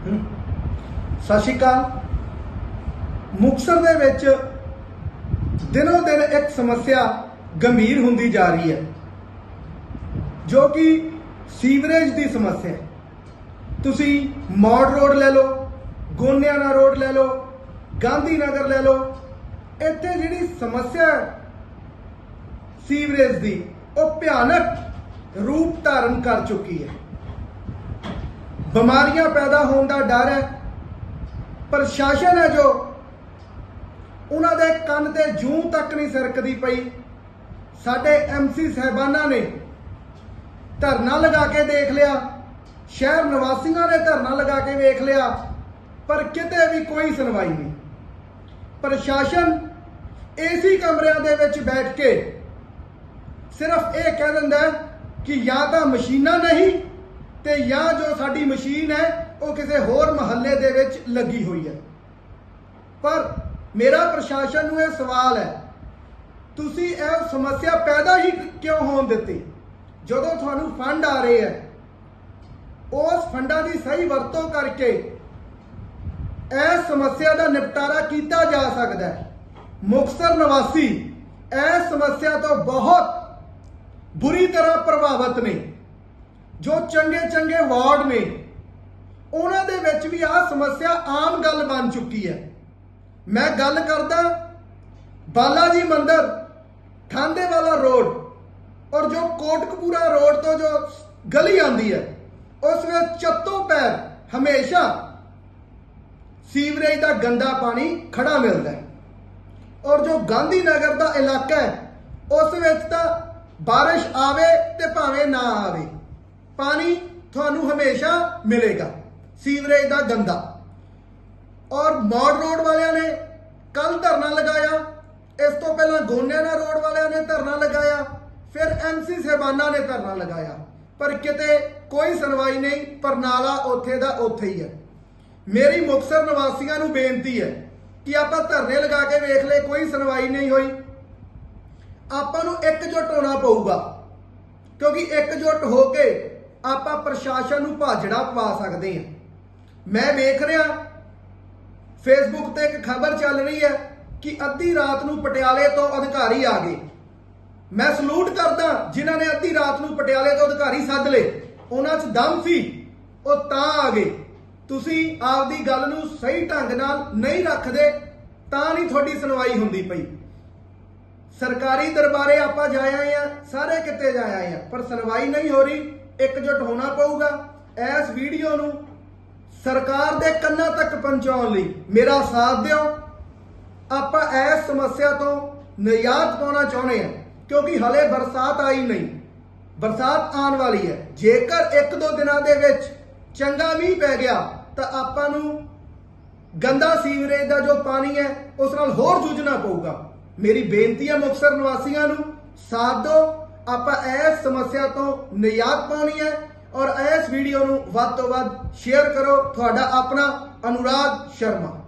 ਸਤਿ ਸ਼੍ਰੀ ਅਕਾਲ। ਮੁਕਤਸਰ ਦੇ ਵਿੱਚ ਦਿਨੋ ਦਿਨ ਇੱਕ ਸਮੱਸਿਆ ਗੰਭੀਰ ਹੁੰਦੀ ਜਾ ਰਹੀ ਹੈ, ਜੋ ਕਿ ਸੀਵਰੇਜ ਦੀ ਸਮੱਸਿਆ ਹੈ। ਤੁਸੀਂ ਮੌੜ ਰੋਡ ਲੈ ਲਓ, ਗੋਨਿਆਣਾ ਰੋਡ ਲੈ ਲਓ ਗਾਂਧੀ ਨਗਰ ਲੈ ਲਓ, ਇੱਥੇ ਜਿਹੜੀ ਸਮੱਸਿਆ ਸੀਵਰੇਜ ਦੀ, ਉਹ ਭਿਆਨਕ ਰੂਪ ਧਾਰਨ ਕਰ ਚੁੱਕੀ ਹੈ। ਬਿਮਾਰੀਆਂ ਪੈਦਾ ਹੋਣ ਦਾ ਡਰ ਹੈ। ਪ੍ਰਸ਼ਾਸਨ ਹੈ ਜੋ ਉਹਨਾਂ ਦੇ ਕੰਨ ਤੇ ਜੂੰ ਤੱਕ ਨਹੀਂ ਸਰਕਦੀ ਪਈ। ਸਾਡੇ ਐਮਸੀ ਸਹਿਬਾਨਾਂ ਨੇ ਧਰਨਾ ਲਗਾ ਕੇ ਦੇਖ ਲਿਆ। ਸ਼ਹਿਰ ਨਿਵਾਸੀਆਂ ਨੇ ਧਰਨਾ ਲਗਾ ਕੇ ਵੇਖ ਲਿਆ। ਪਰ ਕਿਤੇ ਵੀ ਕੋਈ ਸੁਣਵਾਈ ਨਹੀਂ। ਪ੍ਰਸ਼ਾਸਨ ਏਸੀ ਕਮਰਿਆਂ ਦੇ ਵਿੱਚ ਬੈਠ ਕੇ ਸਿਰਫ ਇਹ ਕਹਿ ਦਿੰਦਾ ਕਿ ਜਾਂ ਤਾਂ ਮਸ਼ੀਨਾਂ ਨਹੀਂ ਤੇ ਜਾਂ ਜੋ ਸਾਡੀ ਮਸ਼ੀਨ ਹੈ, ਉਹ ਕਿਸੇ ਹੋਰ ਮਹੱਲੇ ਦੇ ਵਿੱਚ ਲੱਗੀ ਹੋਈ ਹੈ। ਪਰ ਮੇਰਾ ਪ੍ਰਸ਼ਾਸਨ ਨੂੰ ਇਹ ਸਵਾਲ ਹੈ, ਤੁਸੀਂ ਇਹ ਸਮੱਸਿਆ ਪੈਦਾ ਹੀ ਕਿਉਂ ਹੋਣ ਦਿੱਤੀ? ਜਦੋਂ ਤੁਹਾਨੂੰ ਫੰਡ ਆ ਰਹੇ ਹੈ, ਉਸ ਫੰਡਾਂ ਦੀ ਸਹੀ ਵਰਤੋਂ ਕਰਕੇ ਇਸ ਸਮੱਸਿਆ ਦਾ ਨਿਪਟਾਰਾ ਕੀਤਾ ਜਾ ਸਕਦਾ ਹੈ। ਮੁਕਤਸਰ ਨਿਵਾਸੀ ਇਸ ਸਮੱਸਿਆ ਤੋਂ ਬਹੁਤ ਬੁਰੀ ਤਰ੍ਹਾਂ ਪ੍ਰਭਾਵਿਤ ਨੇ। ਜੋ ਚੰਗੇ ਚੰਗੇ ਵਾਰਡ ਨੇ, ਉਹਨਾਂ ਦੇ ਵਿੱਚ ਵੀ ਆਹ ਸਮੱਸਿਆ ਆਮ ਗੱਲ ਬਣ ਚੁੱਕੀ ਹੈ। ਮੈਂ ਗੱਲ ਕਰਦਾ ਬਾਲਾਜੀ ਮੰਦਿਰ ਠਾਂਦੇ ਵਾਲਾ ਰੋਡ, ਔਰ ਜੋ ਕੋਟਕਪੂਰਾ ਰੋਡ ਤੋਂ ਜੋ ਗਲੀ ਆਂਦੀ ਹੈ, ਉਸ ਵਿੱਚ ਚੱਤੋਂ ਪੈਰ ਹਮੇਸ਼ਾ ਸੀਵਰੇਜ ਦਾ ਗੰਦਾ ਪਾਣੀ ਖੜਾ ਮਿਲਦਾ ਹੈ। ਔਰ ਜੋ ਗਾਂਧੀ ਨਗਰ ਦਾ ਇਲਾਕਾ ਹੈ, ਉਸ ਵਿੱਚ ਤਾਂ ਬਾਰਿਸ਼ ਆਵੇ ਤੇ ਭਾਵੇਂ ਨਾ ਆਵੇ। ਪਾਣੀ ਤੁਹਾਨੂੰ ਹਮੇਸ਼ਾ ਮਿਲੇਗਾ। ਸੀਵਰੇਜ ਦਾ ਗੰਦਾ। ਔਰ ਮੌੜ ਰੋਡ ਵਾਲਿਆਂ ਨੇ ਕੱਲ ਧਰਨਾ ਲਗਾਇਆ। ਇਸ ਤੋਂ ਪਹਿਲਾਂ ਗੋਨਿਆਣਾ ਰੋਡ ਵਾਲਿਆਂ ਨੇ ਧਰਨਾ ਲਗਾਇਆ। ਫਿਰ ਐਮਸੀ ਸਹਿਬਾਨਾ ਨੇ ਧਰਨਾ ਲਗਾਇਆ। ਪਰ ਕਿਤੇ ਕੋਈ ਸੁਣਵਾਈ ਨਹੀਂ ਪਰਨਾਲਾ ਉੱਥੇ ਦਾ ਉੱਥੇ ਹੀ ਹੈ। ਮੇਰੀ ਮੁਕਤਸਰ ਨਿਵਾਸੀਆਂ ਨੂੰ ਬੇਨਤੀ ਹੈ ਕਿ ਆਪਾਂ ਧਰਨੇ ਲਗਾ ਕੇ ਵੇਖ ਲਏ, ਕੋਈ ਸੁਣਵਾਈ ਨਹੀਂ ਹੋਈ। ਆਪਾਂ ਨੂੰ ਇੱਕ ਇਕਜੁੱਟ ਹੋਣਾ ਪਊਗਾ। ਕਿਉਂਕਿ ਇੱਕ ਇਕਜੁੱਟ ਹੋ ਕੇ ਆਪਾਂ ਪ੍ਰਸ਼ਾਸਨ ਨੂੰ ਭਾਜੜਾ ਪਵਾ ਸਕਦੇ ਹਾਂ। ਮੈਂ ਵੇਖ ਰਿਹਾ ਫੇਸਬੁੱਕ ਤੇ ਇੱਕ ਖਬਰ ਚੱਲ ਰਹੀ ਹੈ ਕਿ ਅੱਧੀ ਰਾਤ ਨੂੰ ਪਟਿਆਲੇ ਤੋਂ ਅਧਿਕਾਰੀ ਆ ਗਏ। ਮੈਂ ਸਲੂਟ ਕਰਦਾ ਜਿਨ੍ਹਾਂ ਨੇ ਅੱਧੀ ਰਾਤ ਨੂੰ ਪਟਿਆਲੇ ਤੋਂ ਅਧਿਕਾਰੀ ਸੱਦ ਲਏ। ਉਹਨਾਂ 'ਚ ਦਮ ਸੀ, ਉਹ ਤਾਂ ਆ ਗਏ। ਤੁਸੀਂ ਆਪਦੀ ਗੱਲ ਨੂੰ ਸਹੀ ਢੰਗ ਨਾਲ ਨਹੀਂ ਰੱਖਦੇ, ਤਾਂ ਨਹੀਂ ਤੁਹਾਡੀ ਸੁਣਵਾਈ ਹੁੰਦੀ ਪਈ। ਸਰਕਾਰੀ ਦਰਬਾਰੇ ਆਪਾਂ ਜਾਇਆ ਆਏ ਆ ਸਾਰੇ ਕਿਤੇ ਜਾਇਆ ਆਏ ਆ ਪਰ ਸੁਣਵਾਈ ਨਹੀਂ ਹੋ ਰਹੀ। ਇਕਜੁੱਟ ਹੋਣਾ ਪਊਗਾ ਇਸ ਵੀਡੀਓ ਨੂੰ ਸਰਕਾਰ ਦੇ ਕੰਨਾਂ ਤੱਕ ਪਹੁੰਚਾਉਣ ਲਈ। ਮੇਰਾ ਸਾਥ ਦਿਓ। ਆਪਾਂ ਇਸ ਸਮੱਸਿਆ ਤੋਂ ਨਿਯਾਤ ਪਾਉਣਾ ਚਾਹੁੰਦੇ ਆ ਕਿਉਂਕਿ ਹਲੇ ਬਰਸਾਤ ਆਈ ਨਹੀਂ। ਬਰਸਾਤ ਆਉਣ ਵਾਲੀ ਹੈ। ਜੇਕਰ ਇੱਕ ਦੋ ਦਿਨਾਂ ਦੇ ਵਿੱਚ ਚੰਗਾ ਮੀਂਹ ਪੈ ਗਿਆ, ਤਾਂ ਆਪਾਂ ਨੂੰ ਗੰਦਾ ਸੀਵਰੇਜ ਦਾ ਜੋ ਪਾਣੀ ਹੈ, ਉਸ ਨਾਲ ਹੋਰ ਜੂਝਣਾ ਪਊਗਾ। ਮੇਰੀ ਬੇਨਤੀ ਹੈ ਮੁਕਤਸਰ ਨਿਵਾਸੀਆਂ ਨੂੰ, ਸਾਥ ਦਿਓ। ਆਪਾਂ ਇਸ ਸਮੱਸਿਆ ਤੋਂ ਨਿਯਾਤ ਪਾਉਣੀ ਹੈ ਔਰ ਇਸ ਵੀਡੀਓ ਨੂੰ ਵੱਧ ਤੋਂ ਵੱਧ ਸ਼ੇਅਰ ਕਰੋ। ਤੁਹਾਡਾ ਆਪਣਾ ਅਨੁਰਾਗ ਸ਼ਰਮਾ।